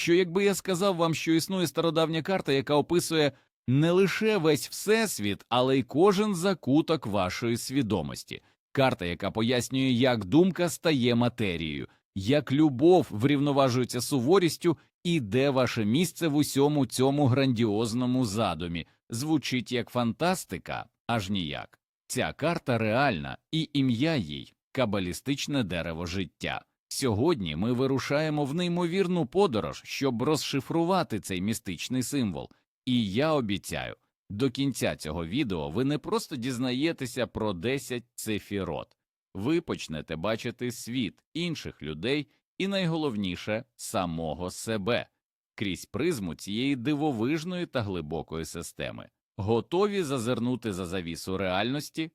що якби я сказав вам, що існує стародавня карта, яка описує не лише весь всесвіт, але й кожен закуток вашої свідомості, карта, яка пояснює, як думка стає матерією, як любов врівноважується суворістю і де ваше місце в усьому цьому грандіозному задумі, звучить як фантастика, аж ніяк. Ця карта реальна, і ім'я їй кабалістичне дерево життя. Сьогодні ми вирушаємо в неймовірну подорож, щоб розшифрувати цей містичний символ. І я обіцяю, до кінця цього відео ви не просто дізнаєтеся про 10 цифірот, ви почнете бачити світ інших людей і найголовніше самого себе крізь призму цієї дивовижної та глибокої системи. Готові зазирнути за завісу реальності?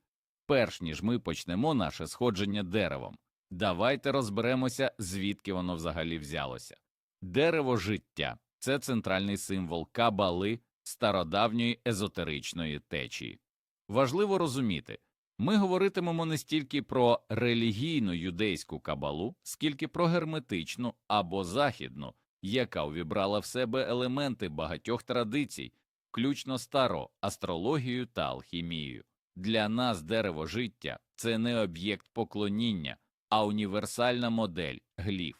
Перш ніж ми почнемо наше сходження деревом, давайте розберемося, звідки воно взагалі взялося. Дерево життя це центральний символ кабали стародавньої езотеричної течії. Важливо розуміти, ми говоритимемо не стільки про релігійну юдейську кабалу, скільки про герметичну або західну, яка увібрала в себе елементи багатьох традицій, включно старо, астрологію та алхімію. Для нас дерево життя це не об'єкт поклоніння, а універсальна модель гліф.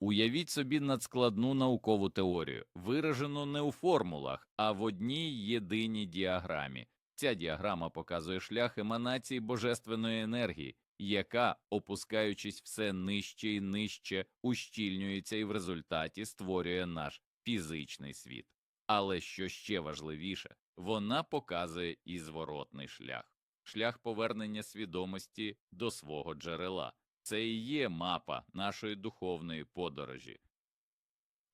Уявіть собі надскладну наукову теорію, виражену не у формулах, а в одній єдиній діаграмі. Ця діаграма показує шлях еманації божественної енергії, яка, опускаючись все нижче і нижче, ущільнюється і в результаті створює наш фізичний світ. Але що ще важливіше, вона показує і зворотний шлях, шлях повернення свідомості до свого джерела. Це і є мапа нашої духовної подорожі.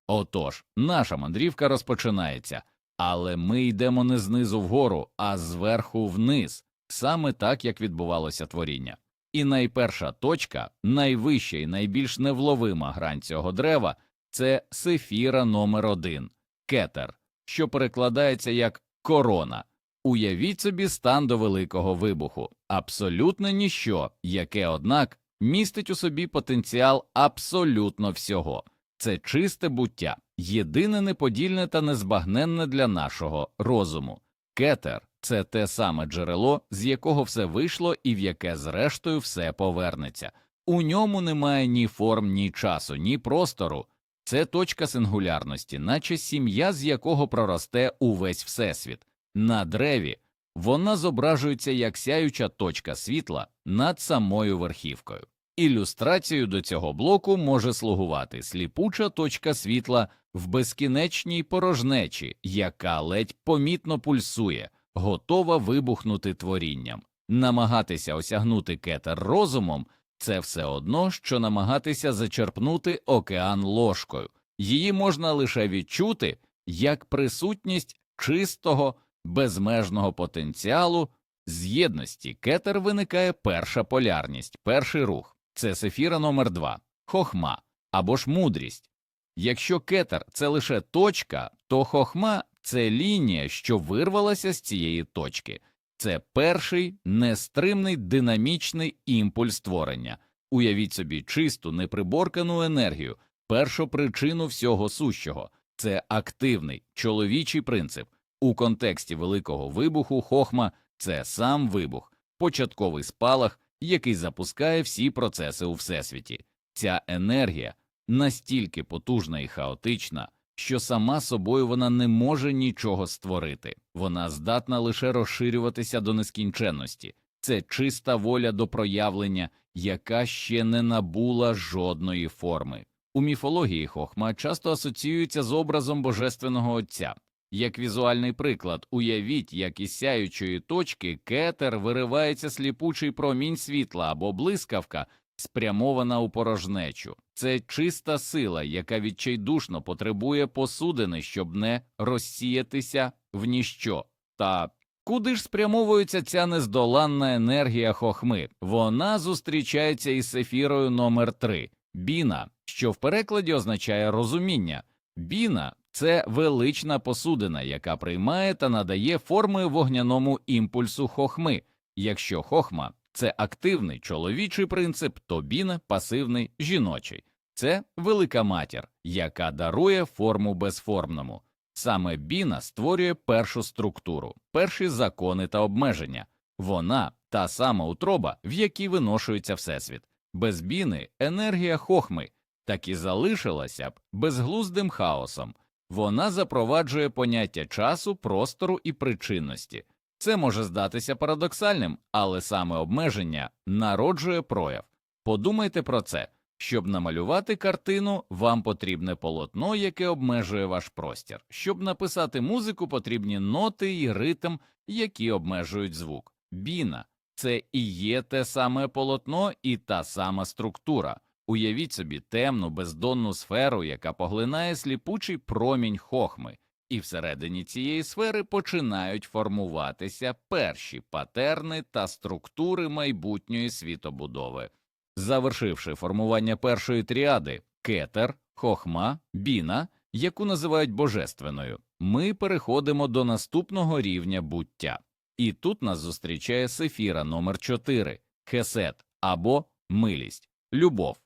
Отож, наша мандрівка розпочинається, але ми йдемо не знизу вгору, а зверху вниз, саме так, як відбувалося творіння. І найперша точка, найвища і найбільш невловима грань цього дерева це сефіра номер один кетер, що перекладається як корона. Уявіть собі стан до великого вибуху, абсолютне ніщо, яке, однак, містить у собі потенціал абсолютно всього. Це чисте буття, єдине неподільне та незбагненне для нашого розуму. Кетер це те саме джерело, з якого все вийшло і в яке зрештою все повернеться. У ньому немає ні форм, ні часу, ні простору. Це точка сингулярності, наче сім'я, з якого проросте увесь всесвіт. На древі вона зображується як сяюча точка світла над самою верхівкою. Ілюстрацією до цього блоку може слугувати сліпуча точка світла в безкінечній порожнечі, яка ледь помітно пульсує, готова вибухнути творінням. Намагатися осягнути кетер розумом це все одно, що намагатися зачерпнути океан ложкою. Її можна лише відчути як присутність чистого, безмежного потенціалу. З єдності кетер виникає перша полярність, перший рух це сефіра номер 2 хохма або ж мудрість. Якщо кетер це лише точка, то хохма це лінія, що вирвалася з цієї точки. Це перший нестримний динамічний імпульс творення. Уявіть собі чисту, неприборкану енергію, першу причину всього сущого. Це активний чоловічий принцип. У контексті великого вибуху хохма це сам вибух, початковий спалах, який запускає всі процеси у всесвіті. Ця енергія настільки потужна і хаотична, що сама собою вона не може нічого створити, вона здатна лише розширюватися до нескінченності. Це чиста воля до проявлення, яка ще не набула жодної форми. У міфології Хохма часто асоціюється з образом Божественного Отця. Як візуальний приклад, уявіть, як із сяючої точки кетер виривається сліпучий промінь світла або блискавка, спрямована у порожнечу. Це чиста сила, яка відчайдушно потребує посудини, щоб не розсіятися в ніщо. Та куди ж спрямовується ця нездоланна енергія хохми? Вона зустрічається із сефірою номер 3 біна, що в перекладі означає розуміння. Біна це велична посудина, яка приймає та надає форми вогняному імпульсу хохми. Якщо хохма це активний чоловічий принцип, то бін пасивний жіночий. це велика матір, яка дарує форму безформному. Саме біна створює першу структуру, перші закони та обмеження. Вона та сама утроба, в якій виношується Всесвіт. Без біни енергія хохми так і залишилася б безглуздим хаосом. Вона запроваджує поняття часу, простору і причинності. Це може здатися парадоксальним, але саме обмеження народжує прояв. Подумайте про це. Щоб намалювати картину, вам потрібне полотно, яке обмежує ваш простір. Щоб написати музику, потрібні ноти і ритм, які обмежують звук. Біна це і є те саме полотно і та сама структура. Уявіть собі темну бездонну сферу, яка поглинає сліпучий промінь хохми, і всередині цієї сфери починають формуватися перші патерни та структури майбутньої світобудови. Завершивши формування першої тріади кетер, хохма, біна, яку називають божественною, ми переходимо до наступного рівня буття. І тут нас зустрічає сефіра номер 4 хесед або милість, любов.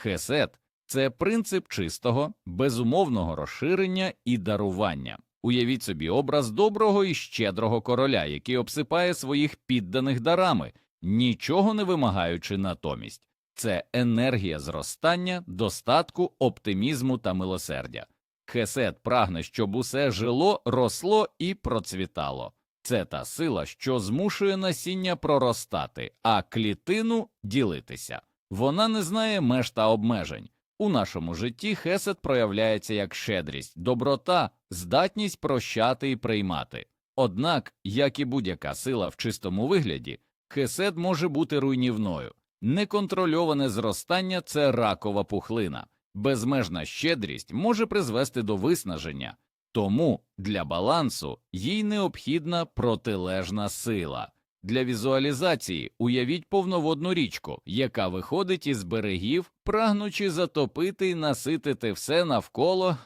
Хесед це принцип чистого, безумовного розширення і дарування. Уявіть собі образ доброго і щедрого короля, який обсипає своїх підданих дарами, нічого не вимагаючи натомість. Це енергія зростання, достатку, оптимізму та милосердя. Хесед прагне, щоб усе жило, росло і процвітало. Це та сила, що змушує насіння проростати, а клітину ділитися. Вона не знає меж та обмежень. У нашому житті хесед проявляється як щедрість, доброта, здатність прощати і приймати. Однак, як і будь-яка сила в чистому вигляді, хесед може бути руйнівною. Неконтрольоване зростання це ракова пухлина, безмежна щедрість може призвести до виснаження, тому для балансу їй необхідна протилежна сила. Для візуалізації уявіть повноводну річку, яка виходить із берегів, прагнучи затопити і наситити все навколо.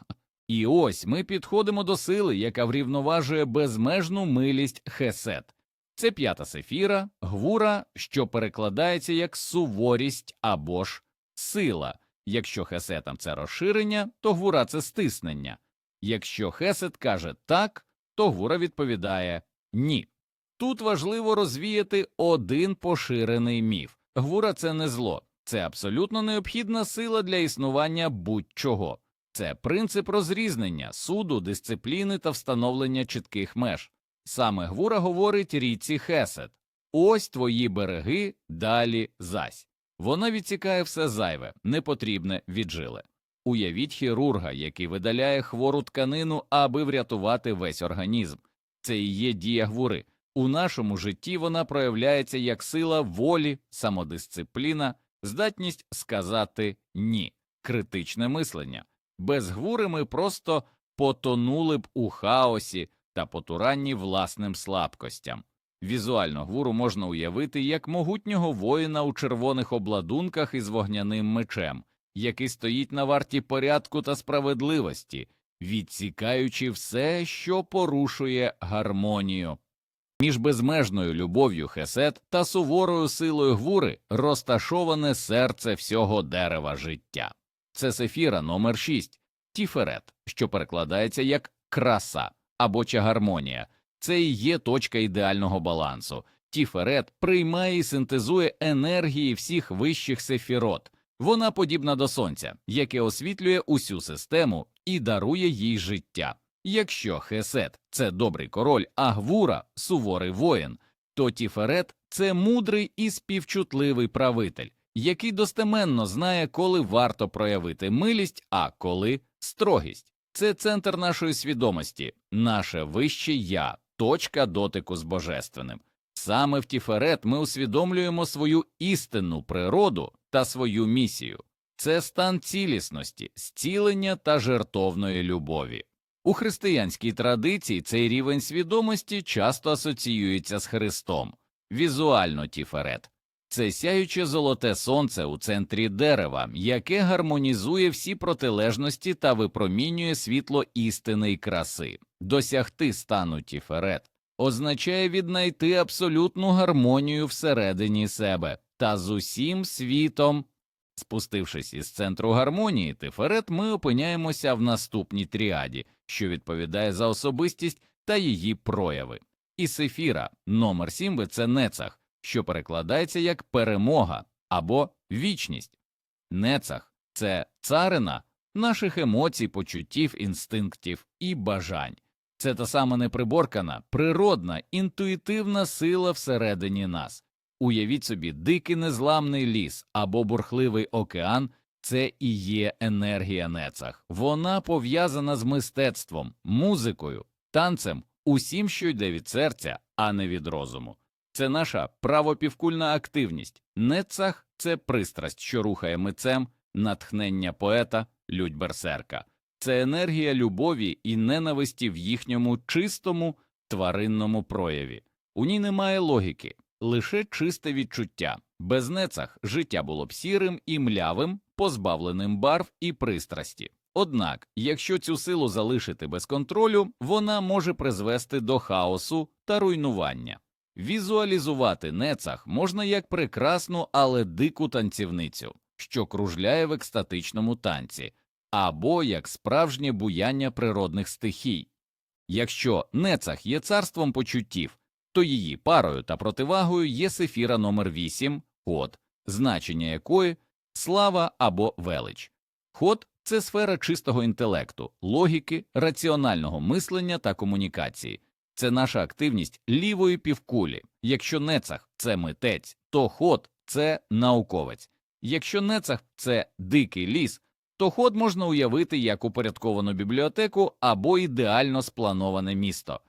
І ось ми підходимо до сили, яка врівноважує безмежну милість хесед. Це п'ята сефіра, гвура, що перекладається як суворість або ж сила. Якщо хесетам це розширення, то гвура це стиснення. Якщо хесед каже так, то гвура відповідає ні. Тут важливо розвіяти один поширений міф. Гвура це не зло, це абсолютно необхідна сила для існування будь-чого. Це принцип розрізнення, суду, дисципліни та встановлення чітких меж. Саме Гвура говорить річці Хесед ось твої береги, далі зась. Вона відсікає все зайве, непотрібне віджиле. Уявіть хірурга, який видаляє хвору тканину, аби врятувати весь організм. Це і є дія гвури. У нашому житті вона проявляється як сила волі, самодисципліна, здатність сказати ні, критичне мислення. Без гвури ми просто потонули б у хаосі та потуранні власним слабкостям. Візуально гвуру можна уявити як могутнього воїна у червоних обладунках із вогняним мечем, який стоїть на варті порядку та справедливості, відсікаючи все, що порушує гармонію. Між безмежною любов'ю хесед та суворою силою гвури розташоване серце всього дерева життя. Це сефіра номер 6 тіферет, що перекладається як краса або чагармонія. Це і є точка ідеального балансу. Тіферет приймає і синтезує енергії всіх вищих сефірот. Вона подібна до сонця, яке освітлює усю систему і дарує їй життя. Якщо Хесет це добрий король, а Гвура суворий воїн, то Тіферет це мудрий і співчутливий правитель, який достеменно знає, коли варто проявити милість, а коли строгість. Це центр нашої свідомості, наше вище я, точка дотику з божественним. Саме в Тіферет ми усвідомлюємо свою істинну природу та свою місію. Це стан цілісності, зцілення та жертовної любові. У християнській традиції цей рівень свідомості часто асоціюється з Христом, візуально Тіферет. Це сяюче золоте сонце у центрі дерева, яке гармонізує всі протилежності та випромінює світло істини й краси. Досягти стану Тіферет означає віднайти абсолютну гармонію всередині себе та з усім світом Спустившись із центру гармонії Тиферет, ми опиняємося в наступній тріаді, що відповідає за особистість та її прояви. І Сефіра, номер 7 це Нецах, що перекладається як перемога або вічність. Нецах це царина наших емоцій, почуттів, інстинктів і бажань. Це та сама неприборкана, природна, інтуїтивна сила всередині нас. Уявіть собі, дикий незламний ліс або бурхливий океан це і є енергія нецах. Вона пов'язана з мистецтвом, музикою, танцем, усім, що йде від серця, а не від розуму. Це наша правопівкульна активність. Нецах це пристрасть, що рухає митцем, натхнення поета, лють берсерка. Це енергія любові і ненависті в їхньому чистому тваринному прояві. У ній немає логіки, лише чисте відчуття. Без нецах життя було б сірим і млявим, позбавленим барв і пристрасті. Однак, якщо цю силу залишити без контролю, вона може призвести до хаосу та руйнування. Візуалізувати нецах можна як прекрасну, але дику танцівницю, що кружляє в екстатичному танці, або як справжнє буяння природних стихій. Якщо нецах є царством почуттів, то її парою та противагою є сефіра номер 8 ход, значення якої слава або велич. Ход це сфера чистого інтелекту, логіки, раціонального мислення та комунікації. Це наша активність лівої півкулі. Якщо нецах це митець, то ход це науковець. Якщо нецах це дикий ліс, то ход можна уявити як упорядковану бібліотеку або ідеально сплановане місто.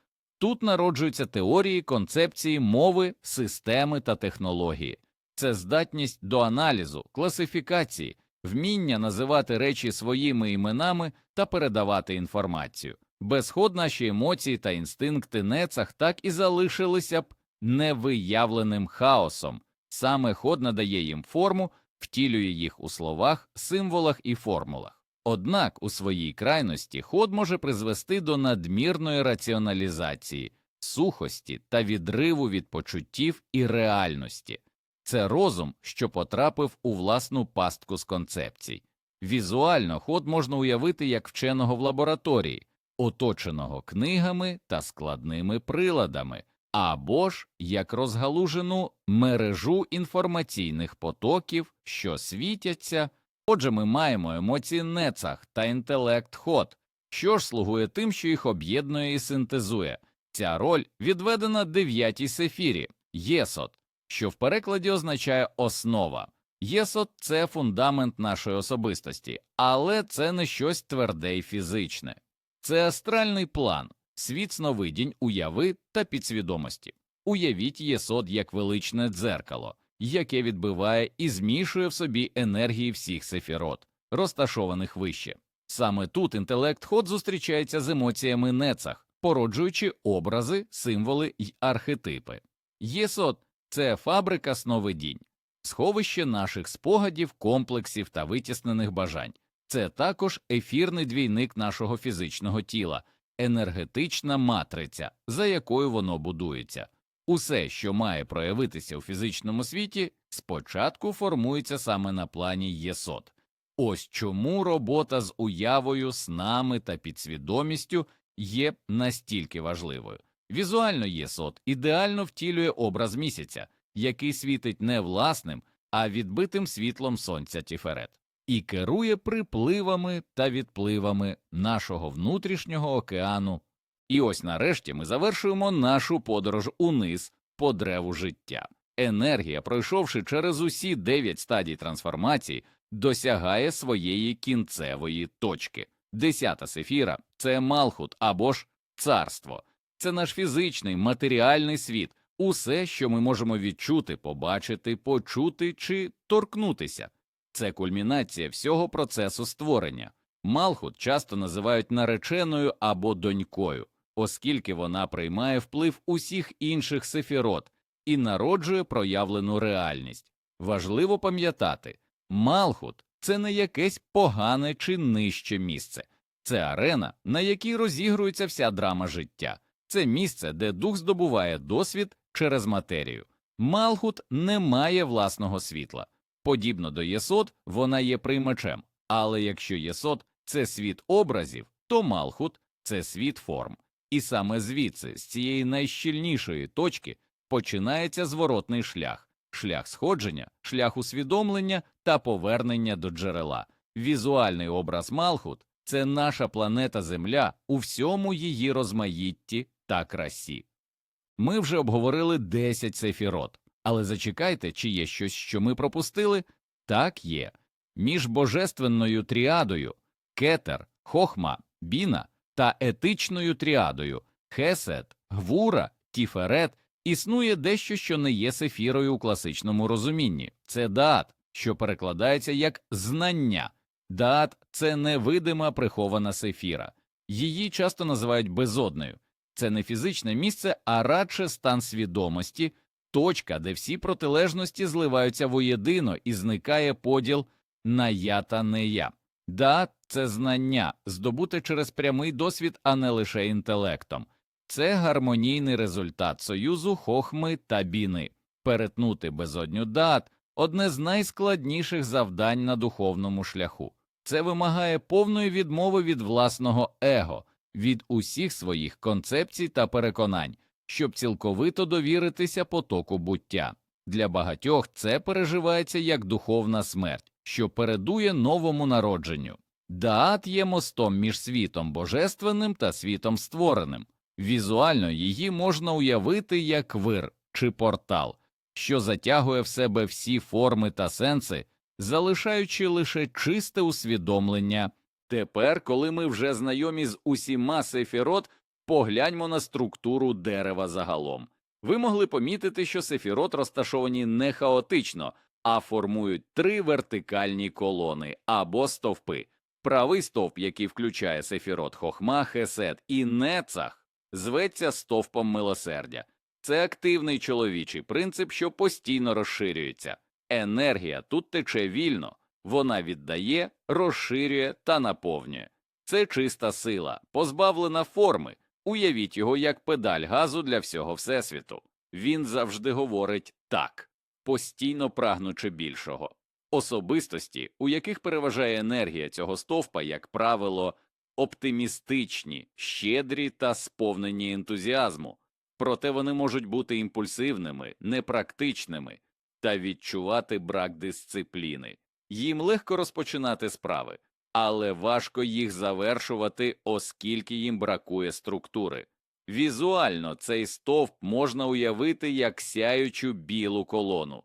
Тут народжуються теорії, концепції, мови, системи та технології. Це здатність до аналізу, класифікації, вміння називати речі своїми іменами та передавати інформацію. Без ход наші емоції та інстинкти нецах так і залишилися б невиявленим хаосом. Саме ход надає їм форму, втілює їх у словах, символах і формулах. Однак у своїй крайності ход може призвести до надмірної раціоналізації, сухості та відриву від почуттів і реальності. Це розум, що потрапив у власну пастку з концепцій. Візуально ход можна уявити як вченого в лабораторії, оточеного книгами та складними приладами, або ж як розгалужену мережу інформаційних потоків, що світяться. Отже, ми маємо емоції нецах та інтелект ход, що ж слугує тим, що їх об'єднує і синтезує. Ця роль відведена дев'ятій сефірі єсот, що в перекладі означає основа. Єсот це фундамент нашої особистості, але це не щось тверде й фізичне. Це астральний план, світ сновидінь, уяви та підсвідомості. Уявіть єсод як величне дзеркало, яке відбиває і змішує в собі енергії всіх сефірот, розташованих вище. Саме тут інтелект ход зустрічається з емоціями нецах, породжуючи образи, символи й архетипи. Єсод це фабрика сновидінь, сховище наших спогадів, комплексів та витіснених бажань. Це також ефірний двійник нашого фізичного тіла, енергетична матриця, за якою воно будується. Усе, що має проявитися у фізичному світі, спочатку формується саме на плані єсот. Ось чому робота з уявою, снами та підсвідомістю є настільки важливою. Візуально єсот ідеально втілює образ місяця, який світить не власним, а відбитим світлом сонця Тіферет, і керує припливами та відпливами нашого внутрішнього океану. І ось нарешті ми завершуємо нашу подорож униз по древу життя. Енергія, пройшовши через усі дев'ять стадій трансформації, досягає своєї кінцевої точки. Десята сефіра це Малхут або ж царство, це наш фізичний, матеріальний світ, усе, що ми можемо відчути, побачити, почути чи торкнутися. Це кульмінація всього процесу створення. Малхут часто називають нареченою або донькою, оскільки вона приймає вплив усіх інших сефірот і народжує проявлену реальність. Важливо пам'ятати, Малхут це не якесь погане чи нижче місце, це арена, на якій розігрується вся драма життя, це місце, де дух здобуває досвід через матерію. Малхут не має власного світла, Подібно до єсот, вона є приймачем, але якщо єсот це світ образів, то Малхут це світ форм. І саме звідси, з цієї найщільнішої точки, починається зворотний шлях, шлях сходження, шлях усвідомлення та повернення до джерела. Візуальний образ Малхут це наша планета Земля у всьому її розмаїтті та красі. Ми вже обговорили 10 сефірот, але зачекайте, чи є щось, що ми пропустили? Так є. Між божественною тріадою кетер, хохма, біна та етичною тріадою хесед, гвура, тіферет існує дещо, що не є сефірою у класичному розумінні. Це даат, що перекладається як знання. Даат це невидима прихована сефіра. Її часто називають безодною. Це не фізичне місце, а радше стан свідомості, точка, де всі протилежності зливаються воєдино і зникає поділ на я та не я. Да, це знання, здобуте через прямий досвід, а не лише інтелектом. Це гармонійний результат союзу хохми та біни. Перетнути безодню дат одне з найскладніших завдань на духовному шляху. Це вимагає повної відмови від власного его, від усіх своїх концепцій та переконань, щоб цілковито довіритися потоку буття. Для багатьох це переживається як духовна смерть, що передує новому народженню. Даат є мостом між світом божественним та світом створеним. Візуально її можна уявити як вир чи портал, що затягує в себе всі форми та сенси, залишаючи лише чисте усвідомлення. Тепер, коли ми вже знайомі з усіма сефірот, погляньмо на структуру дерева загалом. Ви могли помітити, що сефірот розташовані не хаотично, а формують три вертикальні колони або стовпи. Правий стовп, який включає сефірот Хохма, Хесед і Нецах, зветься стовпом милосердя. Це активний чоловічий принцип, що постійно розширюється. Енергія тут тече вільно, вона віддає, розширює та наповнює. Це чиста сила, позбавлена форми. Уявіть його як педаль газу для всього всесвіту. Він завжди говорить так, постійно прагнучи більшого. Особистості, у яких переважає енергія цього стовпа, як правило, оптимістичні, щедрі та сповнені ентузіазму, проте вони можуть бути імпульсивними, непрактичними та відчувати брак дисципліни. Їм легко розпочинати справи, але важко їх завершувати, оскільки їм бракує структури. Візуально цей стовп можна уявити як сяючу білу колону,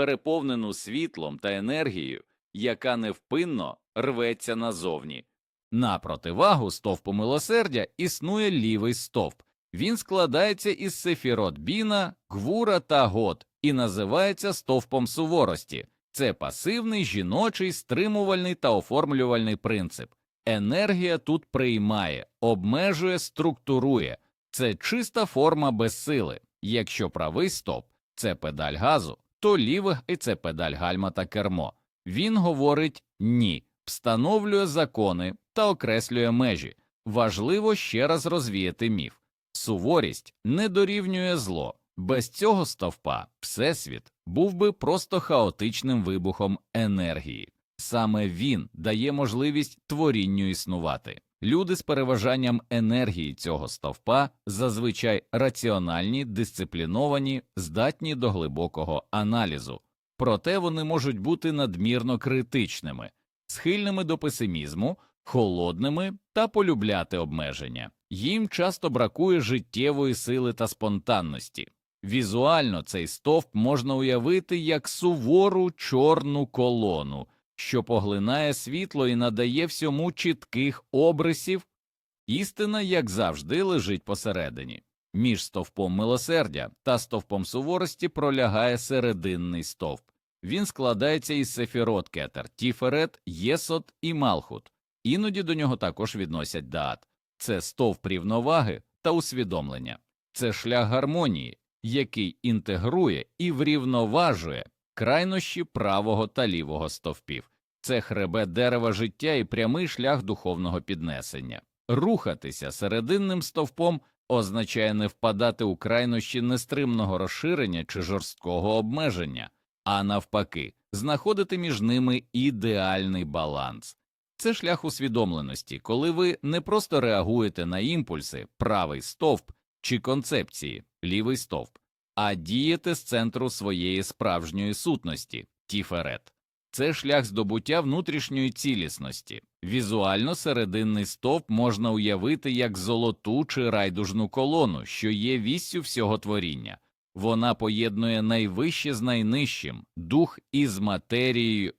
переповнену світлом та енергією, яка невпинно рветься назовні. На противагу стовпу милосердя існує лівий стовп. Він складається із сефірот біна, гвура та год і називається стовпом суворості. Це пасивний, жіночий, стримувальний та оформлювальний принцип. Енергія тут приймає, обмежує, структурує. Це чиста форма безсили. Якщо правий стоп це педаль газу, то лівий – це педаль гальма та кермо. Він говорить ні, встановлює закони та окреслює межі. Важливо ще раз розвіяти міф. Суворість не дорівнює зло. Без цього стовпа Всесвіт був би просто хаотичним вибухом енергії. Саме він дає можливість творінню існувати. Люди з переважанням енергії цього стовпа зазвичай раціональні, дисципліновані, здатні до глибокого аналізу, проте вони можуть бути надмірно критичними, схильними до песимізму, холодними та полюбляти обмеження. Їм часто бракує життєвої сили та спонтанності. Візуально цей стовп можна уявити як сувору чорну колону, що поглинає світло і надає всьому чітких обрисів. Істина, як завжди, лежить посередині. Між стовпом милосердя та стовпом суворості пролягає серединний стовп. Він складається із сефірот кетер, тіферет, єсот і малхут. Іноді до нього також відносять даат. Це стовп рівноваги та усвідомлення, це шлях гармонії, який інтегрує і врівноважує крайнощі правого та лівого стовпів, це хребет дерева життя і прямий шлях духовного піднесення. Рухатися серединним стовпом означає не впадати у крайнощі нестримного розширення чи жорсткого обмеження, а навпаки, знаходити між ними ідеальний баланс. Це шлях усвідомленості, коли ви не просто реагуєте на імпульси, правий стовп чи концепції, лівий стовп, а дієте з центру своєї справжньої сутності, тіферет. Це шлях здобуття внутрішньої цілісності. Візуально серединний стовп можна уявити як золоту чи райдужну колону, що є віссю всього творіння. Вона поєднує найвище з найнижчим, дух із матерією.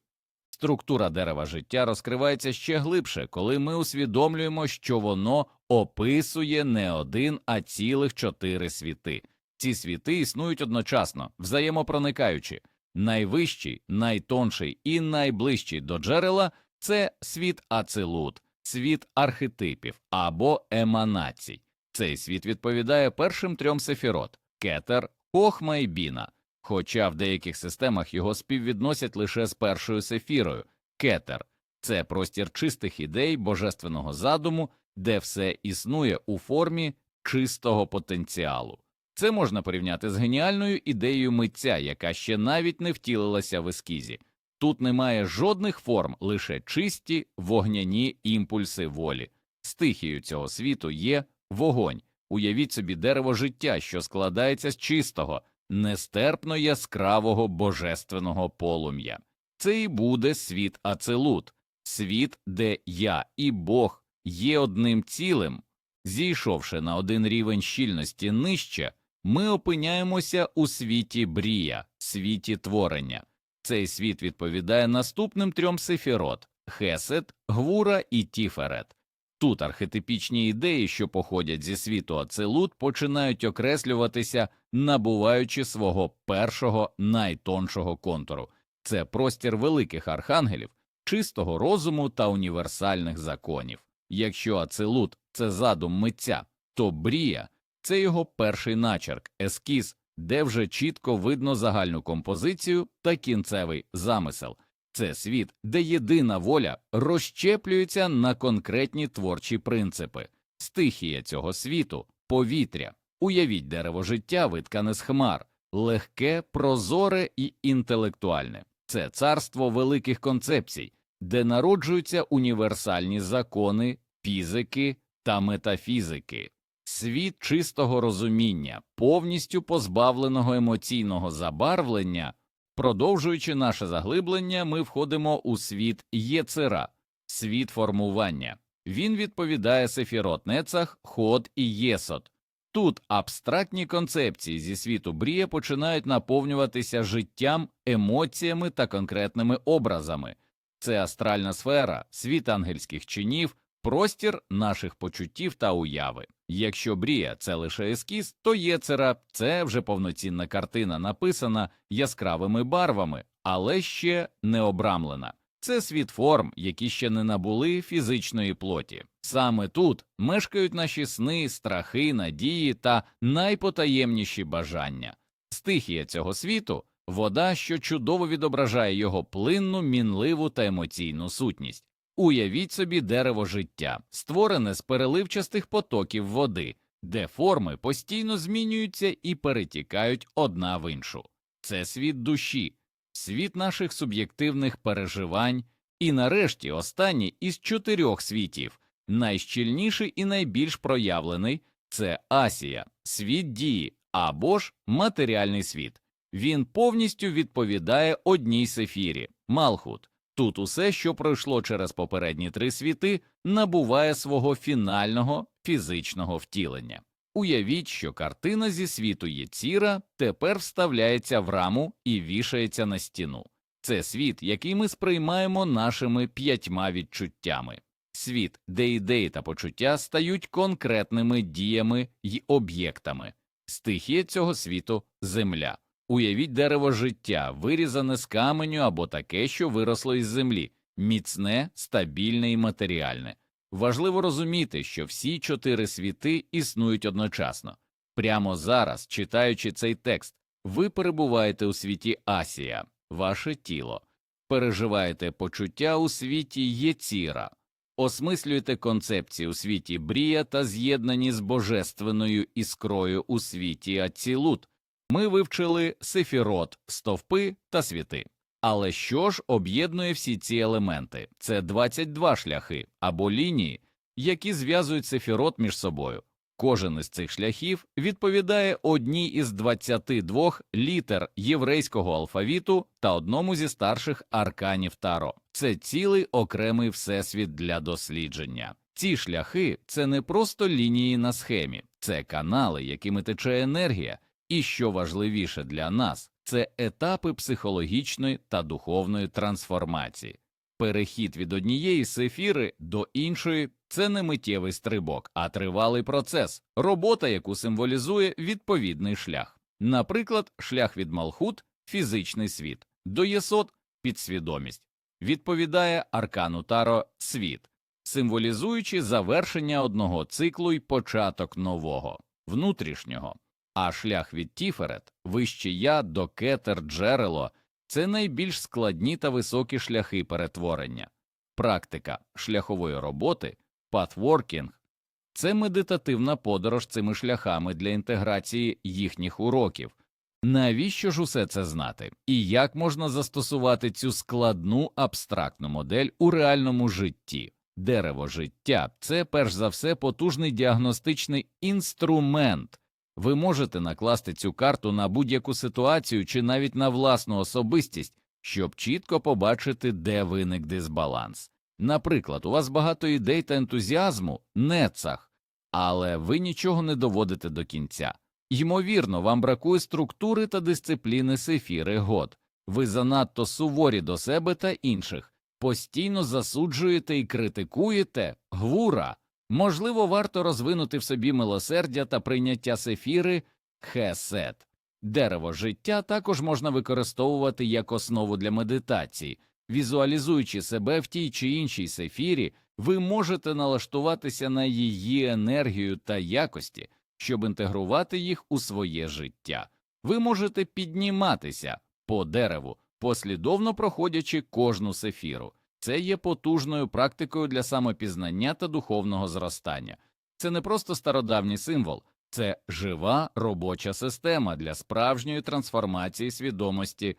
Структура дерева життя розкривається ще глибше, коли ми усвідомлюємо, що воно описує не один, а цілих чотири світи. Ці світи існують одночасно, взаємопроникаючи. Найвищий, найтонший і найближчий до джерела це світ ацилут, світ архетипів або еманацій. Цей світ відповідає першим трьом сефірот кетер, хохма і біна, хоча в деяких системах його співвідносять лише з першою сефірою кетер це простір чистих ідей, божественного задуму, де все існує у формі чистого потенціалу. Це можна порівняти з геніальною ідеєю митця, яка ще навіть не втілилася в ескізі. Тут немає жодних форм, лише чисті вогняні імпульси волі. Стихією цього світу є вогонь. Уявіть собі дерево життя, що складається з чистого, нестерпно яскравого божественного полум'я. Це і буде світ Ацелут, світ, де я і Бог є одним цілим. Зійшовши на один рівень щільності нижче, ми опиняємося у світі брія, світі творення. Цей світ відповідає наступним трьом сефірот Хесед, Гвура і Тіферет. Тут архетипічні ідеї, що походять зі світу Ацелут, починають окреслюватися, набуваючи свого першого найтоншого контуру. Це простір великих архангелів, чистого розуму та універсальних законів. Якщо Ацелут це задум митця, то Брія це його перший начерк, ескіз, де вже чітко видно загальну композицію та кінцевий замисел. Це світ, де єдина воля розщеплюється на конкретні творчі принципи, стихія цього світу, повітря. Уявіть дерево життя, виткане з хмар, легке, прозоре і інтелектуальне. Це царство великих концепцій, де народжуються універсальні закони, фізики та метафізики. Світ чистого розуміння, повністю позбавленого емоційного забарвлення, продовжуючи наше заглиблення, ми входимо у світ єцера, світ формування. Він відповідає сефірот Нецах, Ход і Єсот. Тут абстрактні концепції зі світу Брія починають наповнюватися життям, емоціями та конкретними образами. Це астральна сфера, світ ангельських чинів, простір наших почуттів та уяви. Якщо брія це лише ескіз, то єцера це вже повноцінна картина, написана яскравими барвами, але ще не обрамлена. Це світ форм, які ще не набули фізичної плоті. Саме тут мешкають наші сни, страхи, надії та найпотаємніші бажання. Стихія цього світу вода, що чудово відображає його плинну, мінливу та емоційну сутність. Уявіть собі дерево життя, створене з переливчастих потоків води, де форми постійно змінюються і перетікають одна в іншу. Це світ душі, світ наших суб'єктивних переживань, і нарешті останній із чотирьох світів, найщільніший і найбільш проявлений це Асія, світ дії або ж матеріальний світ. Він повністю відповідає одній сефірі Малхут. Тут усе, що пройшло через попередні три світи, набуває свого фінального фізичного втілення. Уявіть, що картина зі світу Єціра тепер вставляється в раму і вішається на стіну. Це світ, який ми сприймаємо нашими п'ятьма відчуттями. Світ, де ідеї та почуття стають конкретними діями й об'єктами. Стихія цього світу земля. Уявіть дерево життя, вирізане з каменю або таке, що виросло із землі, міцне, стабільне і матеріальне. Важливо розуміти, що всі чотири світи існують одночасно. Прямо зараз, читаючи цей текст, ви перебуваєте у світі Асія, ваше тіло, переживаєте почуття у світі Єціра, осмислюєте концепції у світі Брія та з'єднані з божественною іскрою у світі Ацілут. Ми вивчили сефірот, стовпи та світи. Але що ж об'єднує всі ці елементи? Це 22 шляхи або лінії, які зв'язують сефірот між собою. Кожен із цих шляхів відповідає одній із 22 літер єврейського алфавіту та одному зі старших арканів Таро. Це цілий окремий всесвіт для дослідження. Ці шляхи це не просто лінії на схемі, це канали, якими тече енергія, і що важливіше для нас, це етапи психологічної та духовної трансформації. Перехід від однієї сефіри до іншої це не миттєвий стрибок, а тривалий процес, робота, яку символізує відповідний шлях. Наприклад, шлях від Малхут фізичний світ, до Єсот підсвідомість, відповідає аркану Таро світ, символізуючи завершення одного циклу й початок нового, внутрішнього. А шлях від Тіферет, вище я до кетер джерело це найбільш складні та високі шляхи перетворення. Практика шляхової роботи, патворкінг – це медитативна подорож цими шляхами для інтеграції їхніх уроків. Навіщо ж усе це знати? І як можна застосувати цю складну абстрактну модель у реальному житті? Дерево життя це перш за все потужний діагностичний інструмент. Ви можете накласти цю карту на будь-яку ситуацію чи навіть на власну особистість, щоб чітко побачити, де виник дисбаланс. Наприклад, у вас багато ідей та ентузіазму, нецах, але ви нічого не доводите до кінця. Ймовірно, вам бракує структури та дисципліни сефіри год. Ви занадто суворі до себе та інших, постійно засуджуєте і критикуєте гвура. Можливо, варто розвинути в собі милосердя та прийняття сефіри хесет. Дерево життя також можна використовувати як основу для медитації. Візуалізуючи себе в тій чи іншій сефірі, ви можете налаштуватися на її енергію та якості, щоб інтегрувати їх у своє життя. Ви можете підніматися по дереву, послідовно проходячи кожну сефіру. Це є потужною практикою для самопізнання та духовного зростання. Це не просто стародавній символ, це жива робоча система для справжньої трансформації свідомості.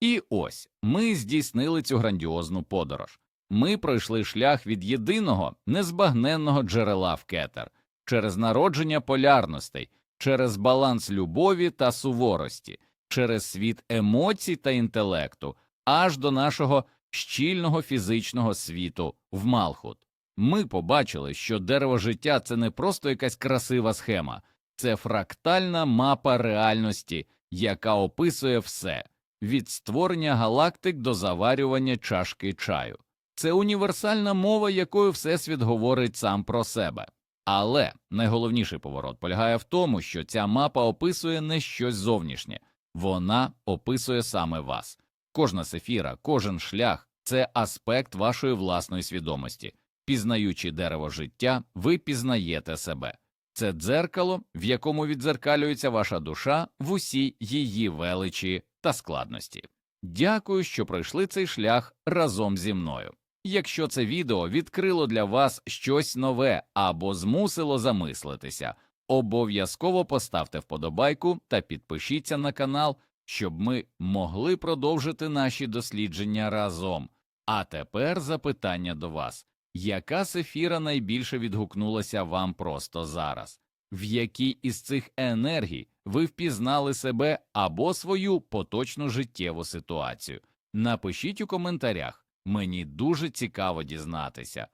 І ось ми здійснили цю грандіозну подорож. Ми пройшли шлях від єдиного незбагненного джерела в кетер через народження полярностей, через баланс любові та суворості, через світ емоцій та інтелекту, аж до нашого щільного фізичного світу в Малхут. Ми побачили, що дерево життя це не просто якась красива схема, це фрактальна мапа реальності, яка описує все від створення галактик до заварювання чашки чаю. Це універсальна мова, якою Всесвіт говорить сам про себе. Але найголовніший поворот полягає в тому, що ця мапа описує не щось зовнішнє, вона описує саме вас. Кожна сефіра, кожен шлях це аспект вашої власної свідомості. Пізнаючи дерево життя, ви пізнаєте себе. Це дзеркало, в якому віддзеркалюється ваша душа в усій її величі та складності. Дякую, що пройшли цей шлях разом зі мною. Якщо це відео відкрило для вас щось нове або змусило замислитися, обов'язково поставте вподобайку та підпишіться на канал, щоб ми могли продовжити наші дослідження разом. А тепер запитання до вас яка сефіра найбільше відгукнулася вам просто зараз? В якій із цих енергій ви впізнали себе або свою поточну життєву ситуацію? Напишіть у коментарях, мені дуже цікаво дізнатися.